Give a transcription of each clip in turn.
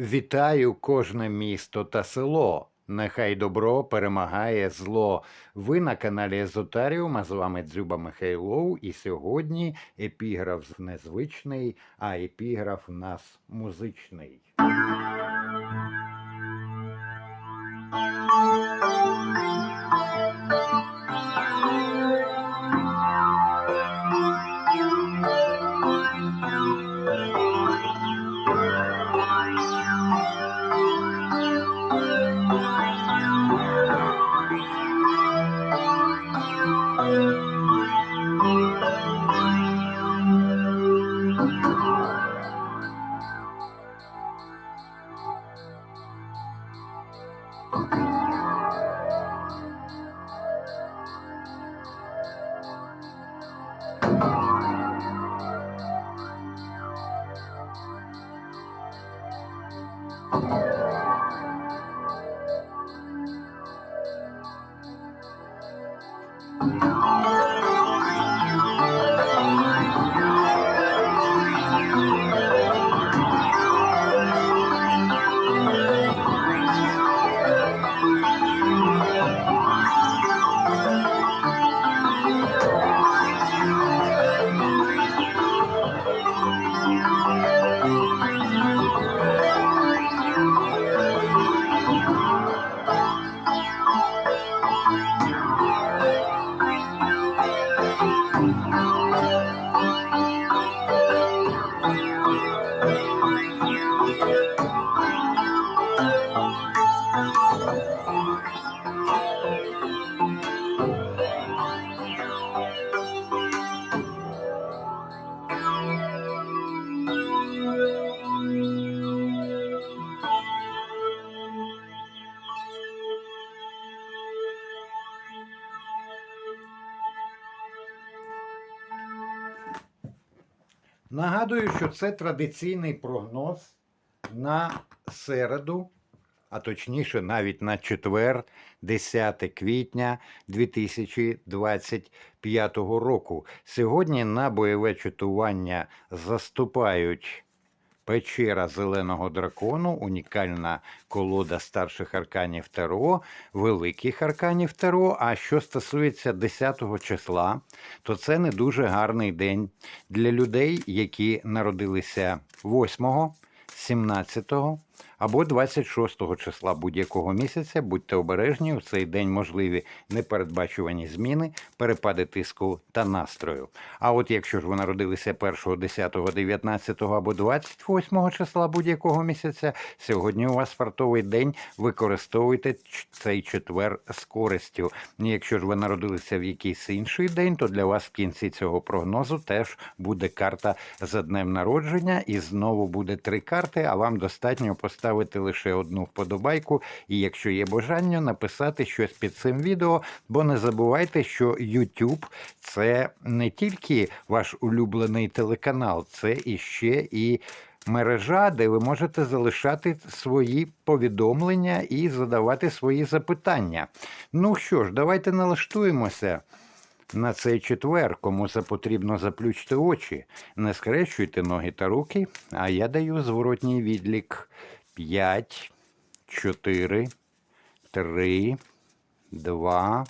Вітаю кожне місто та село. Нехай добро перемагає зло. Ви на каналі Езотаріум, а з вами Дзюба Михайлов. І сьогодні епіграф незвичний, а епіграф у нас музичний. Нагадую, що це традиційний прогноз на середу, а точніше, навіть на четвер, 10 квітня 2025 року. Сьогодні на бойове чатування заступають печера зеленого дракону, унікальна колода старших арканів Таро, великих арканів Таро. А що стосується 10 числа, то це не дуже гарний день для людей, які народилися 8, 17 або 26 числа будь-якого місяця. Будьте обережні, у цей день можливі непередбачувані зміни, перепади тиску та настрою. А от якщо ж ви народилися 1, 10, 19 або 28 числа будь-якого місяця, сьогодні у вас фартовий день, використовуйте цей четвер з користю. Якщо ж ви народилися в якийсь інший день, то для вас в кінці цього прогнозу теж буде карта за днем народження, і знову буде три карти, а вам достатньо поставити лише одну вподобайку, і якщо є бажання, написати щось під цим відео, бо не забувайте, що YouTube – це не тільки ваш улюблений телеканал, це іще і мережа, де ви можете залишати свої повідомлення і задавати свої запитання. Ну що ж, давайте налаштуємося. На цей четвер, кому це потрібно заплющити очі, не скрещуйте ноги та руки, а я даю зворотній відлік 5, 4, 3, 2,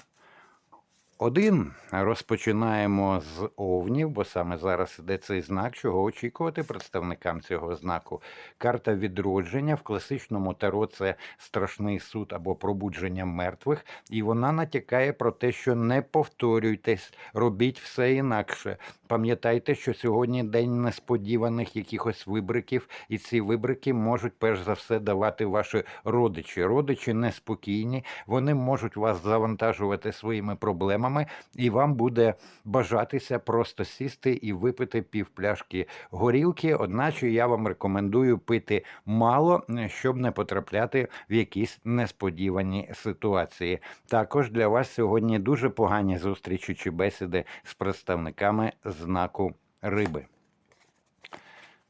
1. Розпочинаємо з овнів, бо саме зараз іде цей знак, чого очікувати представникам цього знаку. Карта відродження в класичному таро це страшний суд або пробудження мертвих, і вона натякає про те, що не повторюйтесь, робіть все інакше. Пам'ятайте, що сьогодні день несподіваних якихось вибриків, і ці вибрики можуть перш за все давати ваші родичі. Родичі неспокійні, вони можуть вас завантажувати своїми проблемами, і вам буде бажатися просто сісти і випити півпляшки горілки. Одначе я вам рекомендую пити мало, щоб не потрапляти в якісь несподівані ситуації. Також для вас сьогодні дуже погані зустрічі чи бесіди з представниками знаку риби.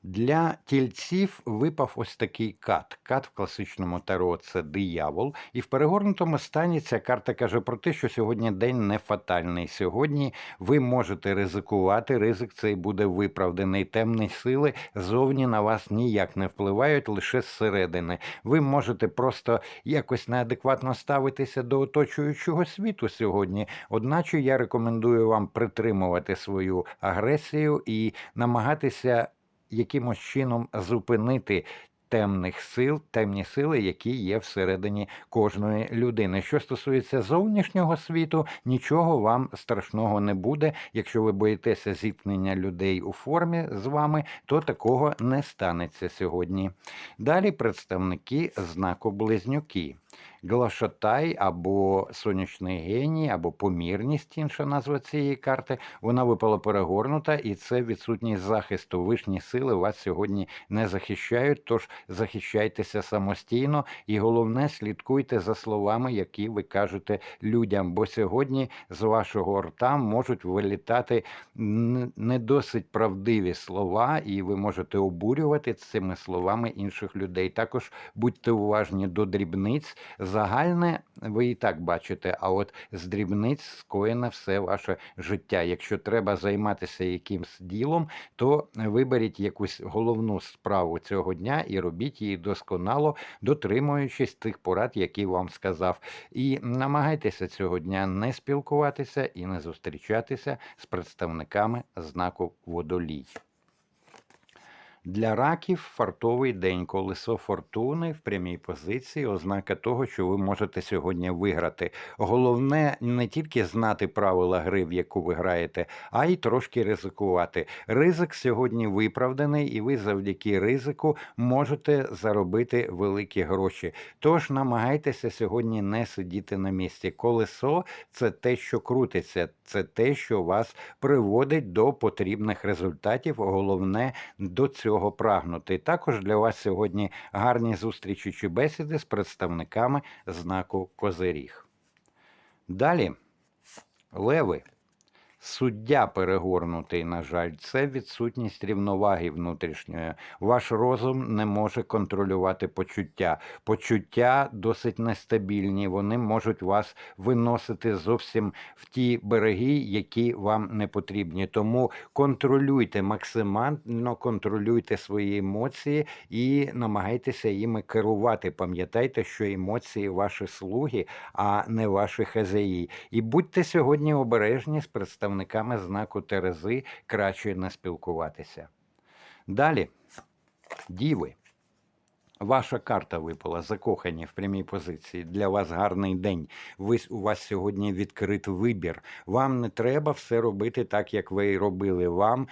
Для тільців випав ось такий кат. Кат в класичному таро це диявол. І в перегорнутому стані ця карта каже про те, що сьогодні день не фатальний. Сьогодні ви можете ризикувати. Ризик цей буде виправданий. Темні сили зовні на вас ніяк не впливають, лише зсередини. Ви можете просто якось неадекватно ставитися до оточуючого світу сьогодні. Одначе я рекомендую вам притримувати свою агресію і намагатися якимось чином зупинити темних сил, темні сили, які є всередині кожної людини. Що стосується зовнішнього світу, нічого вам страшного не буде. Якщо ви боїтеся зіткнення людей у формі з вами, то такого не станеться сьогодні. Далі представники знаку близнюки. Глашатай або сонячний геній, або помірність, інша назва цієї карти. Вона випала перегорнута, і це відсутність захисту. Вишні сили вас сьогодні не захищають, тож захищайтеся самостійно і головне, слідкуйте за словами, які ви кажете людям. Бо сьогодні з вашого рта можуть вилітати не досить правдиві слова, і ви можете обурювати цими словами інших людей. Також будьте уважні до дрібниць. Загальне ви і так бачите, а от з дрібниць скоєне все ваше життя. Якщо треба займатися якимсь ділом, то виберіть якусь головну справу цього дня і робіть її досконало, дотримуючись тих порад, які вам сказав. І намагайтеся цього дня не спілкуватися і не зустрічатися з представниками знаку водолій. Для раків фартовий день, колесо фортуни в прямій позиції, ознака того, що ви можете сьогодні виграти. Головне не тільки знати правила гри, в яку ви граєте, а й трошки ризикувати. Ризик сьогодні виправданий, і ви завдяки ризику можете заробити великі гроші. Тож намагайтеся сьогодні не сидіти на місці. Колесо це те, що крутиться, це те, що вас приводить до потрібних результатів. Головне до цього прагнути. Також для вас сьогодні гарні зустрічі чи бесіди з представниками знаку Козиріг. Далі леви. Суддя перегорнутий, на жаль, це відсутність рівноваги внутрішньої. Ваш розум не може контролювати почуття. Почуття досить нестабільні. Вони можуть вас виносити зовсім в ті береги, які вам не потрібні. Тому контролюйте максимально контролюйте свої емоції і намагайтеся їми керувати. Пам'ятайте, що емоції ваші слуги, а не ваші хазяї. І будьте сьогодні обережні з представниками знаку Терези, краще не спілкуватися. Далі, діви. Ваша карта випала, закохані в прямій позиції. Для вас гарний день. Ви, у вас сьогодні відкрит вибір. Вам не треба все робити так, як ви робили. Вам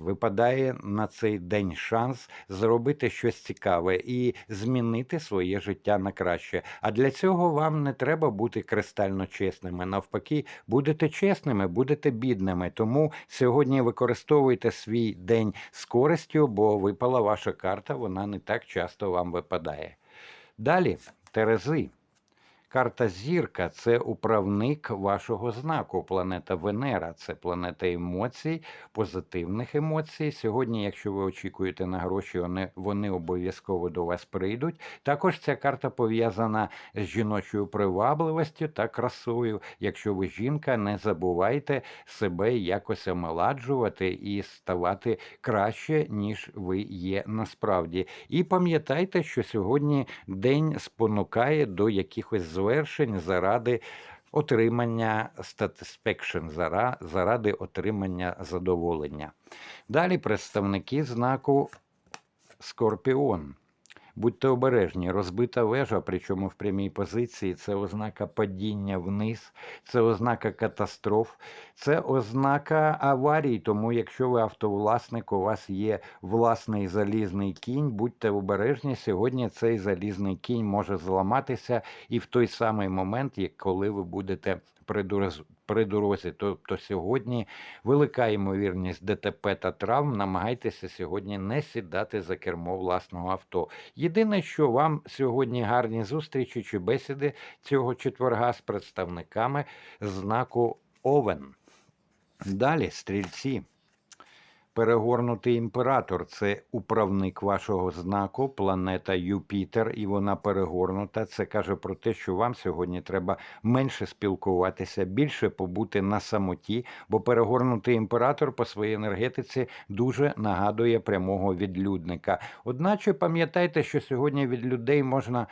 випадає на цей день шанс зробити щось цікаве і змінити своє життя на краще. А для цього вам не треба бути кристально чесними. Навпаки, будете чесними, будете бідними. Тому сьогодні використовуйте свій день з користю, бо випала ваша карта, вона не так часто вам випадає. Далі, Терези. Карта зірка це управник вашого знаку. Планета Венера це планета емоцій, позитивних емоцій. Сьогодні, якщо ви очікуєте на гроші, вони, вони обов'язково до вас прийдуть. Також ця карта пов'язана з жіночою привабливістю та красою. Якщо ви жінка, не забувайте себе якось омоладжувати і ставати краще, ніж ви є насправді. І пам'ятайте, що сьогодні день спонукає до якихось звершень заради отримання satisfaction, заради отримання задоволення. Далі представники знаку Скорпіон. Будьте обережні, розбита вежа, причому в прямій позиції, це ознака падіння вниз, це ознака катастроф, це ознака аварій. Тому, якщо ви автовласник, у вас є власний залізний кінь, будьте обережні. Сьогодні цей залізний кінь може зламатися і в той самий момент, як коли ви будете при дорозі. При дорозі, тобто сьогодні велика ймовірність ДТП та травм. Намагайтеся сьогодні не сідати за кермо власного авто. Єдине, що вам сьогодні гарні зустрічі чи бесіди цього четверга з представниками знаку Овен. Далі, стрільці. Перегорнутий імператор це управник вашого знаку, планета Юпітер, і вона перегорнута. Це каже про те, що вам сьогодні треба менше спілкуватися, більше побути на самоті, бо перегорнутий імператор по своїй енергетиці дуже нагадує прямого відлюдника. Одначе пам'ятайте, що сьогодні від людей можна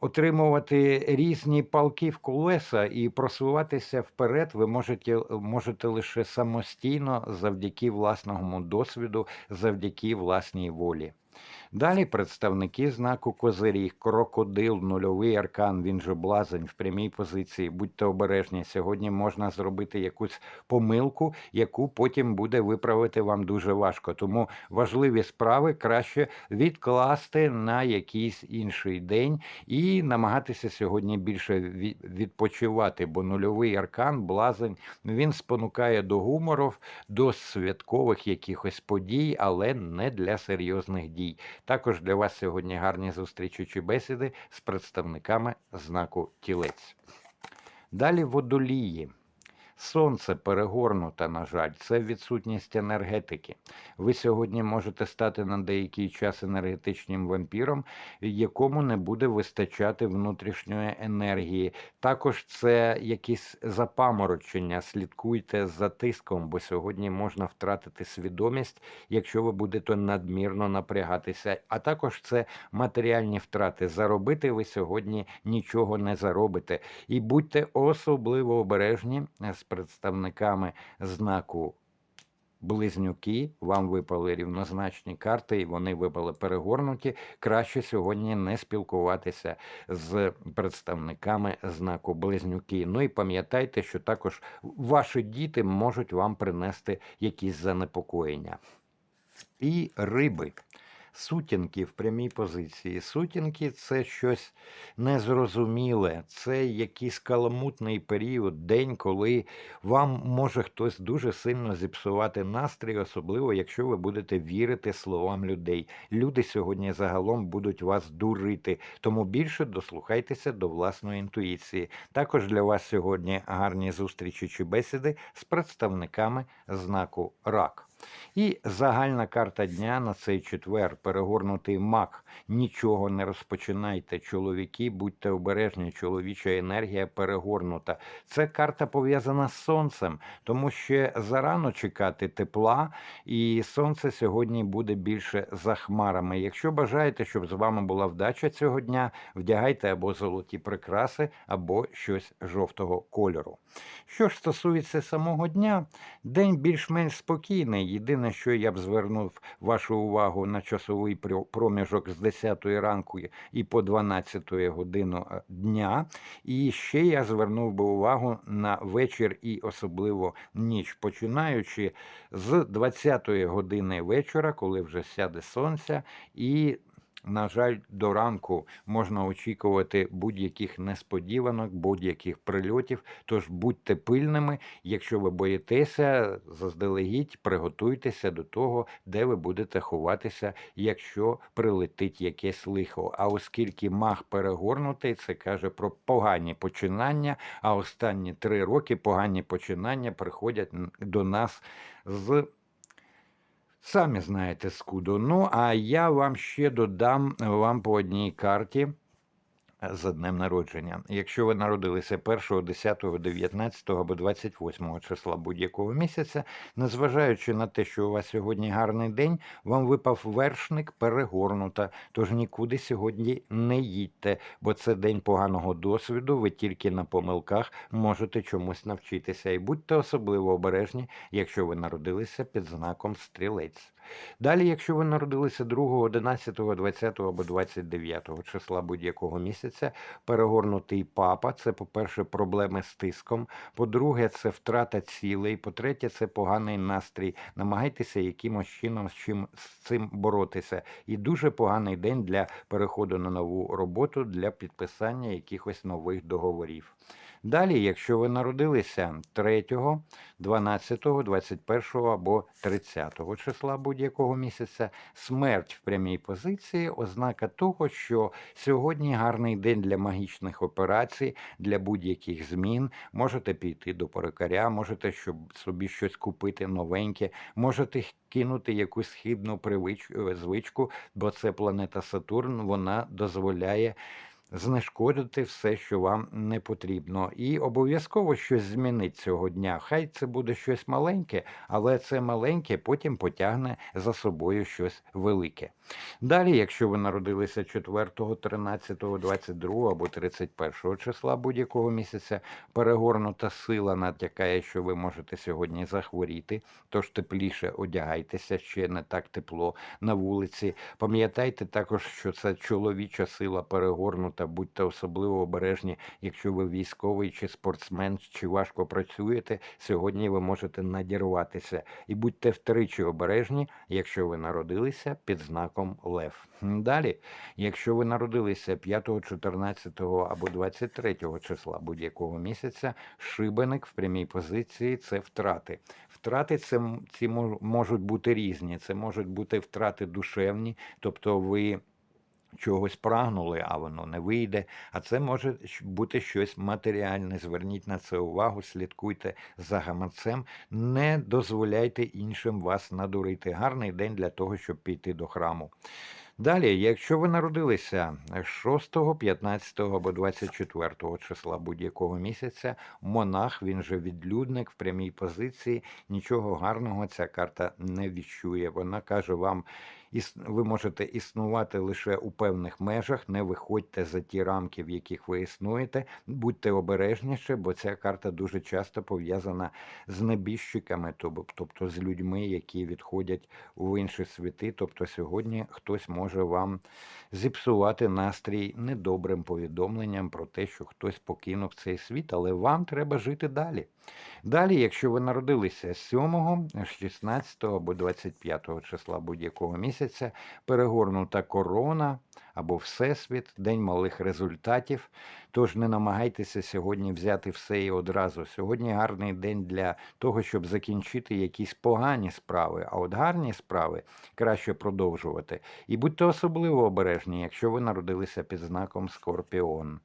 отримувати різні палки в колеса і просуватися вперед ви можете, можете лише самостійно завдяки власному досвіду, завдяки власній волі. Далі представники знаку Козиріг, крокодил, нульовий аркан, він же блазень в прямій позиції. Будьте обережні. Сьогодні можна зробити якусь помилку, яку потім буде виправити вам дуже важко. Тому важливі справи краще відкласти на якийсь інший день і намагатися сьогодні більше відпочивати, бо нульовий аркан, блазень, він спонукає до гумору, до святкових якихось подій, але не для серйозних дій. Також для вас сьогодні гарні зустрічі чи бесіди з представниками знаку тілець. Далі водолії. Сонце перегорнуте, на жаль, це відсутність енергетики. Ви сьогодні можете стати на деякий час енергетичним вампіром, якому не буде вистачати внутрішньої енергії. Також це якісь запаморочення. Слідкуйте за тиском, бо сьогодні можна втратити свідомість, якщо ви будете надмірно напрягатися. А також це матеріальні втрати. Заробити ви сьогодні нічого не заробите. І будьте особливо обережні з представниками знаку. Близнюки, вам випали рівнозначні карти, і вони випали перегорнуті. Краще сьогодні не спілкуватися з представниками знаку близнюки. Ну і пам'ятайте, що також ваші діти можуть вам принести якісь занепокоєння. І риби. Сутінки в прямій позиції. Сутінки це щось незрозуміле, це якийсь каламутний період, день, коли вам може хтось дуже сильно зіпсувати настрій, особливо якщо ви будете вірити словам людей. Люди сьогодні загалом будуть вас дурити, тому більше дослухайтеся до власної інтуїції. Також для вас сьогодні гарні зустрічі чи бесіди з представниками знаку РАК. І загальна карта дня на цей четвер. Перегорнутий мак. Нічого не розпочинайте. Чоловіки, будьте обережні, чоловіча енергія перегорнута. Це карта пов'язана з сонцем, тому що зарано чекати тепла, і сонце сьогодні буде більше за хмарами. Якщо бажаєте, щоб з вами була вдача цього дня, вдягайте або золоті прикраси, або щось жовтого кольору. Що ж стосується самого дня, день більш-менш спокійний. Єдине, що я б звернув вашу увагу на часовий проміжок з 10 ранку і по 12 годину е, дня. І ще я звернув би увагу на вечір і особливо ніч, починаючи з 20 години вечора, коли вже сяде сонце, і на жаль, до ранку можна очікувати будь-яких несподіванок, будь-яких прильотів. Тож будьте пильними. Якщо ви боїтеся, заздалегідь приготуйтеся до того, де ви будете ховатися, якщо прилетить якесь лихо. А оскільки мах перегорнутий, це каже про погані починання. А останні три роки погані починання приходять до нас з. Самі знаєте скуду. Ну, а я вам ще додам вам по одній карті за днем народження. Якщо ви народилися 1, 10, 19 або 28 числа будь-якого місяця, незважаючи на те, що у вас сьогодні гарний день, вам випав вершник перегорнута. Тож нікуди сьогодні не їдьте, бо це день поганого досвіду. Ви тільки на помилках можете чомусь навчитися. І будьте особливо обережні, якщо ви народилися під знаком стрілець. Далі, якщо ви народилися 2, 11, 20 або 29 числа будь-якого місяця, перегорнутий папа це, по-перше, проблеми з тиском. По-друге, це втрата цілей. По-третє, це поганий настрій. Намагайтеся якимось чином з чим з цим боротися. І дуже поганий день для переходу на нову роботу, для підписання якихось нових договорів. Далі, якщо ви народилися 3, 12, 21 або 30 числа будь-якого місяця, смерть в прямій позиції ознака того, що сьогодні гарний день для магічних операцій, для будь-яких змін. Можете піти до перукаря, можете щоб собі щось купити новеньке, можете кинути якусь хибну привич... е, звичку, бо це планета Сатурн, вона дозволяє знешкодити все, що вам не потрібно. І обов'язково щось змінить цього дня. Хай це буде щось маленьке, але це маленьке потім потягне за собою щось велике. Далі, якщо ви народилися 4, 13, 22 або 31 числа будь-якого місяця, перегорнута сила натякає, що ви можете сьогодні захворіти, тож тепліше одягайтеся, ще не так тепло на вулиці. Пам'ятайте також, що це чоловіча сила перегорнута, будьте особливо обережні, якщо ви військовий чи спортсмен, чи важко працюєте. Сьогодні ви можете надірватися. І будьте втричі обережні, якщо ви народилися під знаком Лев. Далі, якщо ви народилися 5, 14 або 23 числа будь-якого місяця, шибеник в прямій позиції це втрати. Втрати це ці мож- можуть бути різні. Це можуть бути втрати душевні, тобто ви чогось прагнули, а воно не вийде. А це може бути щось матеріальне. Зверніть на це увагу, слідкуйте за гаманцем, не дозволяйте іншим вас надурити. Гарний день для того, щоб піти до храму. Далі, якщо ви народилися 6, 15 або 24 числа будь-якого місяця, монах, він же відлюдник в прямій позиції, нічого гарного ця карта не відчує. Вона каже вам, ви можете існувати лише у певних межах, не виходьте за ті рамки, в яких ви існуєте, будьте обережніше, бо ця карта дуже часто пов'язана з небіжчиками, тобто з людьми, які відходять в інші світи. Тобто сьогодні хтось може вам зіпсувати настрій недобрим повідомленням про те, що хтось покинув цей світ, але вам треба жити далі. Далі, якщо ви народилися 7, 16 або 25 числа будь-якого місяця, перегорнута корона або Всесвіт, день малих результатів. Тож не намагайтеся сьогодні взяти все і одразу. Сьогодні гарний день для того, щоб закінчити якісь погані справи, а от гарні справи краще продовжувати. І будьте особливо обережні, якщо ви народилися під знаком Скорпіон.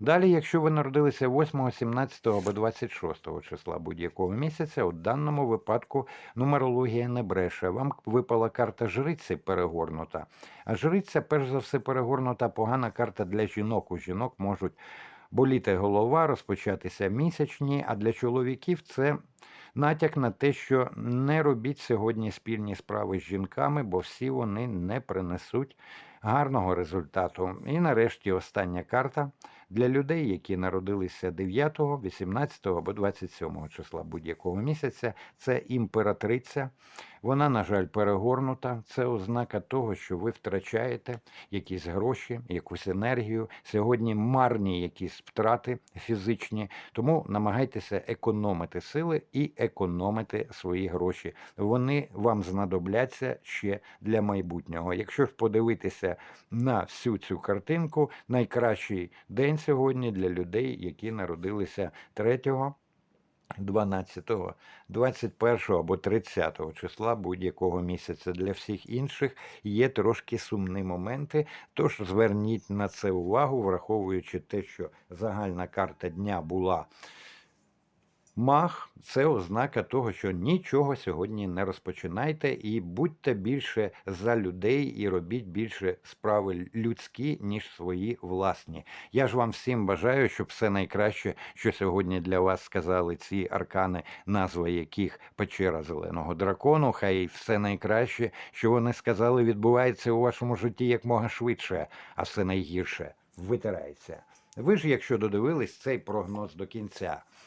Далі, якщо ви народилися 8, 17 або 26 числа будь-якого місяця, у даному випадку нумерологія не бреше. Вам випала карта жриці перегорнута. А жриця, перш за все, перегорнута погана карта для жінок. У жінок можуть боліти голова, розпочатися місячні, а для чоловіків це натяк на те, що не робіть сьогодні спільні справи з жінками, бо всі вони не принесуть гарного результату. І нарешті остання карта для людей, які народилися 9, 18 або 27 числа будь-якого місяця. Це імператриця. Вона, на жаль, перегорнута. Це ознака того, що ви втрачаєте якісь гроші, якусь енергію. Сьогодні марні якісь втрати фізичні, тому намагайтеся економити сили і економити свої гроші. Вони вам знадобляться ще для майбутнього. Якщо ж подивитися на всю цю картинку, найкращий день сьогодні для людей, які народилися 3 12, 21 або 30 числа будь-якого місяця. Для всіх інших є трошки сумні моменти, тож зверніть на це увагу, враховуючи те, що загальна карта дня була Мах це ознака того, що нічого сьогодні не розпочинайте, і будьте більше за людей і робіть більше справи людські, ніж свої власні. Я ж вам всім бажаю, щоб все найкраще, що сьогодні для вас сказали ці аркани, назва яких печера зеленого дракону. Хай все найкраще, що вони сказали, відбувається у вашому житті якмога швидше, а все найгірше витирається. Ви ж, якщо додивились цей прогноз до кінця,